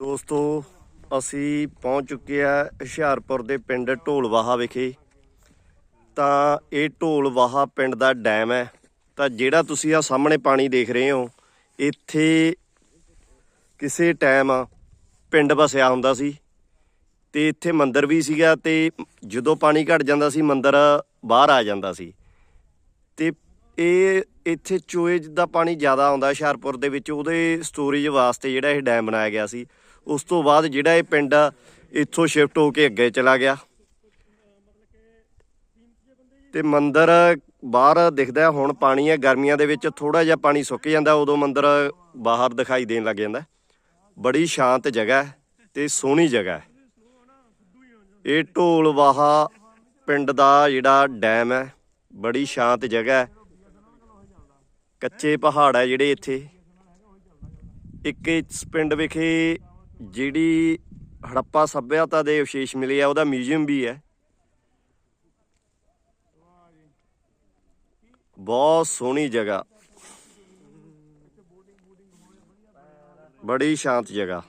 ਦੋਸਤੋ, ਅਸੀਂ ਪਹੁੰਚ ਚੁੱਕੇ ਆ ਹੁਸ਼ਿਆਰਪੁਰ ਦੇ ਪਿੰਡ ਢੋਲਵਾਹਾ ਵਿਖੇ। ਤਾਂ ਇਹ ਢੋਲਵਾਹਾ ਪਿੰਡ ਦਾ ਡੈਮ ਹੈ। ਤਾਂ ਜਿਹੜਾ ਤੁਸੀਂ ਆ ਸਾਹਮਣੇ ਪਾਣੀ ਦੇਖ ਰਹੇ ਹੋ, ਇੱਥੇ ਕਿਸੇ ਟਾਈਮ ਪਿੰਡ ਵਸਿਆ ਹੁੰਦਾ ਸੀ। ਤੇ ਇੱਥੇ ਮੰਦਿਰ ਵੀ ਸੀਗਾ ਤੇ ਜਦੋਂ ਪਾਣੀ ਘਟ ਜਾਂਦਾ ਸੀ, ਮੰਦਿਰ ਬਾਹਰ ਆ ਜਾਂਦਾ ਸੀ। ਤੇ ਇਹ ਇੱਥੇ ਚੋਏ ਦਾ ਪਾਣੀ ਜ਼ਿਆਦਾ ਆਉਂਦਾ ਹੁਸ਼ਿਆਰਪੁਰ ਦੇ ਵਿੱਚ, ਉਹਦੇ ਸਟੋਰੇਜ ਵਾਸਤੇ ਜਿਹੜਾ ਇਹ ਡੈਮ ਬਣਾਇਆ ਗਿਆ ਸੀ। ਉਸ ਤੋਂ ਬਾਅਦ ਜਿਹੜਾ ਇਹ ਪਿੰਡ ਆ, ਇੱਥੋਂ ਸ਼ਿਫਟ ਹੋ ਕੇ ਅੱਗੇ ਚਲਾ ਗਿਆ। ਤੇ ਮੰਦਰ ਬਾਹਰ ਦਿਖਦਾ ਹੁਣ ਪਾਣੀ ਹੈ ਗਰਮੀਆਂ ਦੇ ਵਿੱਚ ਥੋੜਾ ਜਿਹਾ ਪਾਣੀ ਸੁੱਕ ਜਾਂਦਾ ਉਦੋਂ ਮੰਦਰ ਬਾਹਰ ਦਿਖਾਈ ਦੇਣ ਲੱਗ ਜਾਂਦਾ। ਬੜੀ ਸ਼ਾਂਤ ਜਗ੍ਹਾ ਹੈ ਤੇ ਸੋਹਣੀ ਜਗ੍ਹਾ ਹੈ। ਇਹ ਢੋਲਵਾਹਾ ਪਿੰਡ ਦਾ ਜਿਹੜਾ ਡੈਮ ਹੈ ਬੜੀ ਸ਼ਾਂਤ ਜਗ੍ਹਾ ਹੈ। ਕੱਚੇ ਪਹਾੜ ਹੈ ਜਿਹੜੇ ਇੱਥੇ। ਇੱਕ ਇਸ ਪਿੰਡ ਵਿਖੇ ਜਿਹੜੀ ਹੜੱਪਾ ਸੱਭਿਅਤਾ ਦੇ ਅਵਸ਼ੇਸ਼ ਮਿਲੇ ਆ, ਉਹਦਾ ਮਿਊਜ਼ੀਅਮ ਵੀ ਹੈ। ਬਹੁਤ ਸੋਹਣੀ ਜਗ੍ਹਾ। ਬੜੀ ਸ਼ਾਂਤ ਜਗ੍ਹਾ।